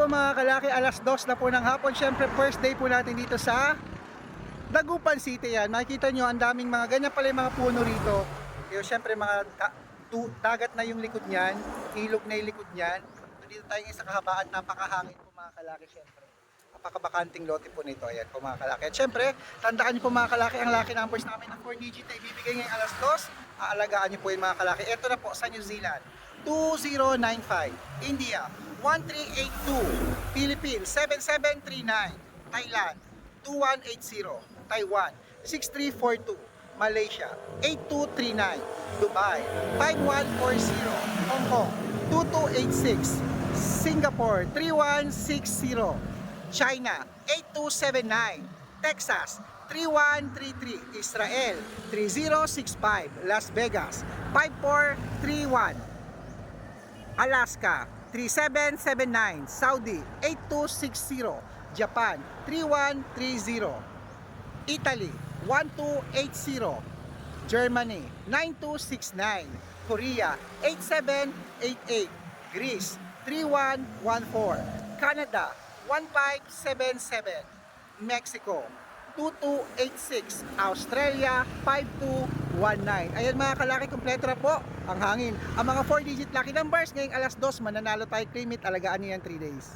po mga kalaki, alas 2 na po ng hapon. Siyempre, first day po natin dito sa Dagupan City yan. Makikita nyo, ang daming mga ganyan pala yung mga puno rito. Yung siyempre, mga ta- tu- dagat na yung likod niyan, ilog na yung likod niyan. Dito tayo ngayon sa kahabaan, napakahangin po mga kalaki siyempre. Napakabakanting lote po nito. Ayan po mga kalaki. At siyempre, tandaan nyo po mga kalaki, ang lucky numbers namin na 4 digit na ibibigay ngayong alas 2. Aalagaan nyo po yung mga kalaki. Ito na po sa New Zealand. 2095. India, 1382. Philippines, 7739. Thailand, 2180. Taiwan, 6342. Malaysia, 8239. Dubai, 5140. Hong Kong, 2286. Singapore, 3160. China, 8279. Texas, 3133. Israel, 3065. Las Vegas, 5431. Alaska 3779, Saudi 8260, Japan 3130, Italy 1280, Germany 9269, Korea 8788, Greece 3114, Canada 1577, Mexico 2286, Australia 5219. Ayan mga kalaki, kompleto na po ang hangin. Ang mga 4-digit lucky numbers ngayong alas 2, mananalo tayo claim it, alagaan niyo yan 3 days.